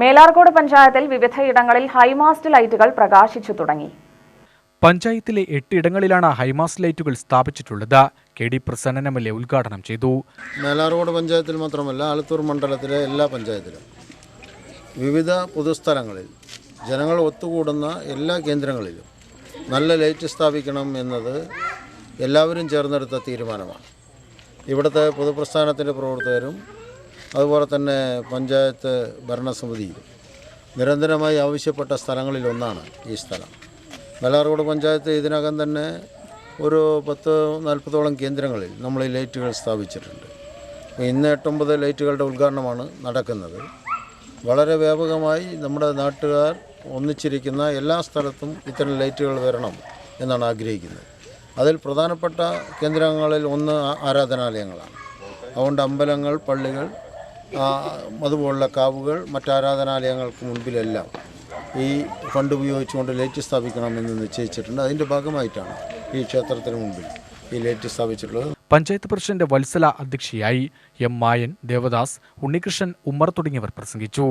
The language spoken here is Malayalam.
മേലാർകോട് പഞ്ചായത്തിൽ വിവിധയിടങ്ങളിൽ ഹൈമാസ്റ്റ് ലൈറ്റുകൾ പ്രകാശിച്ചു തുടങ്ങി. പഞ്ചായത്തിലെ എട്ടിടങ്ങളിലാണ് ഹൈമാസ് ലൈറ്റുകൾ സ്ഥാപിച്ചിട്ടുള്ളത്. K D Prasannan M L A ഉദ്ഘാടനം ചെയ്തു. മേലാർകോട് പഞ്ചായത്തിൽ മാത്രമല്ല ആലത്തൂർ മണ്ഡലത്തിലെ എല്ലാ പഞ്ചായത്തിലും. വിവിധ പൊതുസ്ഥലങ്ങളിൽ ജനങ്ങൾ ഒത്തുകൂടുന്ന എല്ലാ കേന്ദ്രങ്ങളിലും നല്ല ലൈറ്റ് സ്ഥാപിക്കണം എന്നത് എല്ലാവരും ചേർന്നെടുത്ത തീരുമാനമാണ്. ഇവിടുത്തെ പൊതുപ്രസ്ഥാനത്തിന്റെ പ്രവർത്തകരും അതുപോലെ തന്നെ പഞ്ചായത്ത് ഭരണസമിതി നിരന്തരമായി ആവശ്യപ്പെട്ട സ്ഥലങ്ങളിലൊന്നാണ് ഈ സ്ഥലം. മേലാർകോട് പഞ്ചായത്ത് ഇതിനകം തന്നെ ഒരു പത്ത് നാൽപ്പതോളം കേന്ദ്രങ്ങളിൽ നമ്മൾ ഈ ലൈറ്റുകൾ സ്ഥാപിച്ചിട്ടുണ്ട്. ഇന്ന് എട്ടൊമ്പത് ലൈറ്റുകളുടെ ഉദ്ഘാടനമാണ് നടക്കുന്നത്. വളരെ വ്യാപകമായി നമ്മുടെ നാട്ടുകാർ ഒന്നിച്ചിരിക്കുന്ന എല്ലാ സ്ഥലത്തും ഇത്തരം ലൈറ്റുകൾ വരണം എന്നാണ് ആഗ്രഹിക്കുന്നത്. അതിൽ പ്രധാനപ്പെട്ട കേന്ദ്രങ്ങളിൽ ഒന്ന് ആരാധനാലയങ്ങളാണ്. അതുകൊണ്ട് അമ്പലങ്ങൾ പള്ളികൾ അതുപോലുള്ള കാവുകൾ മറ്റാരാധനാലയങ്ങൾക്ക് മുൻപിലെല്ലാം ഈ ഫണ്ട് ഉപയോഗിച്ചുകൊണ്ട് ലൈറ്റ് സ്ഥാപിക്കണമെന്ന് നിശ്ചയിച്ചിട്ടുണ്ട്. അതിന്റെ ഭാഗമായിട്ടാണ് ഈ ക്ഷേത്രത്തിന് മുമ്പിൽ ഈ ലൈറ്റ് സ്ഥാപിച്ചിട്ടുള്ളത്. പഞ്ചായത്ത് പ്രസിഡന്റ് വത്സല അധ്യക്ഷയായി എം മായൻ ദേവദാസ് ഉണ്ണികൃഷ്ണൻ ഉമ്മർ തുടങ്ങിയവർ പ്രസംഗിച്ചു.